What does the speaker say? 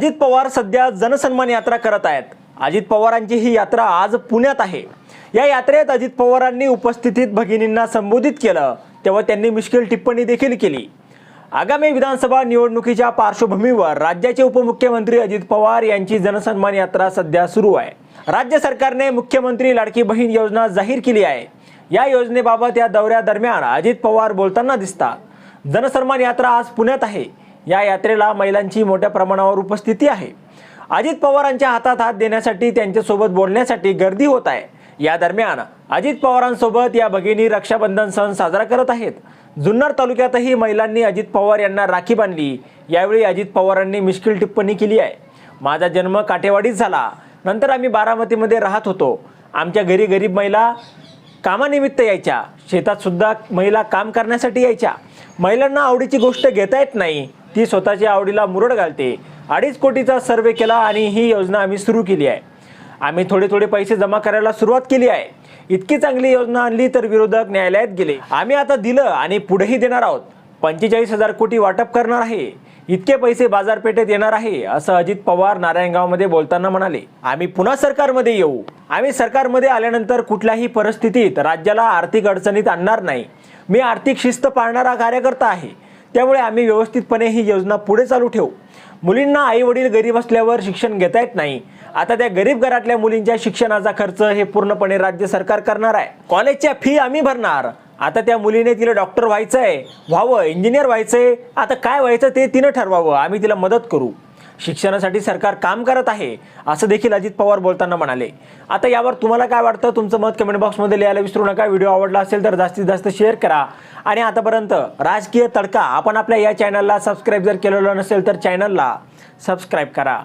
अजित पवार सध्या जनसन्मान यात्रा करत आहेत. अजित पवारांची ही यात्रा आज पुण्यात आहे. या यात्रेत अजित पवारांनी उपस्थितीत भगिनींना संबोधित केलं. तेव्हा त्यांनी मिश्किल टिप्पणी देखील केली. आगामी विधानसभा निवडणुकीच्या पार्श्वभूमीवर राज्याचे उपमुख्यमंत्री अजित पवार यांची जनसन्मान यात्रा सध्या सुरू आहे. राज्य सरकारने मुख्यमंत्री लाडकी बहीण योजना जाहीर केली आहे. या योजनेबाबत या दौऱ्यादरम्यान अजित पवार बोलताना दिसतात जनसन्मान यात्रा आज पुण्यात आहे. या यात्रेला महिलांची मोठ्या प्रमाणावर उपस्थिती आहे. अजित पवारांच्या हातात हात देण्यासाठी त्यांच्यासोबत बोलण्यासाठी गर्दी होत आहे. या दरम्यान अजित पवारांसोबत या भगिनी रक्षाबंधन सण साजरा करत आहेत. जुन्नर तालुक्यातही महिलांनी अजित पवार यांना राखी बांधली. यावेळी अजित पवारांनी मिश्किल टिप्पणी केली आहे. माझा जन्म काठेवाडीत झाला. नंतर आम्ही बारामतीमध्ये राहत होतो. आमच्या घरी गरीब महिला कामानिमित्त यायच्या. शेतात सुद्धा महिला काम करण्यासाठी यायच्या. महिलांना आवडीची गोष्ट घेता येत नाही. ती स्वतःच्या आवडीला मुरड घालते. अडीच कोटीचा सर्वे केला आणि ही योजना आम्ही सुरू केली आहे. आम्ही थोडे थोडे पैसे जमा करायला सुरुवात केली आहे. इतकी चांगली योजना आणली तर विरोधक न्यायालयात गेले. आम्ही आता दिलं आणि पुढेही देणार आहोत. पंचेचाळीस हजार कोटी वाटप करणार आहे. इतके पैसे बाजारपेठेत येणार आहे असं अजित पवार नारायणगावमध्ये बोलताना म्हणाले. आम्ही पुन्हा सरकारमध्ये येऊ. आम्ही सरकारमध्ये आल्यानंतर कुठल्याही परिस्थितीत राज्याला आर्थिक अडचणीत आणणार नाही. मी आर्थिक शिस्त पाळणारा कार्यकर्ता आहे. त्यामुळे आम्ही व्यवस्थितपणे ही योजना पुढे चालू ठेवू. मुलींना आई वडील गरीब असल्यावर शिक्षण घेता येत नाही. आता त्या गरीब घरातल्या मुलींच्या शिक्षणाचा खर्च हे पूर्णपणे राज्य सरकार करणार आहे. कॉलेजच्या फी आम्ही भरणार. आता त्या मुलीने तिला डॉक्टर व्हायचं आहे व्हावं इंजिनियर व्हायचंय. आता काय व्हायचं ते तिनं ठरवावं. आम्ही तिला मदत करू. शिक्षणासाठी सरकार काम करत आहे असं देखील अजित पवार बोलताना म्हणाले. आता यावर तुम्हाला काय वाटतं? तुमचं मत कमेंट बॉक्समध्ये लिहायला विसरू नका. व्हिडिओ आवडला असेल तर जास्तीत जास्त शेअर करा. आणि आतापर्यंत राजकीय तडका आपण आपल्या या चॅनलला सबस्क्राईब जर केलेलं नसेल तर चॅनलला सबस्क्राईब करा.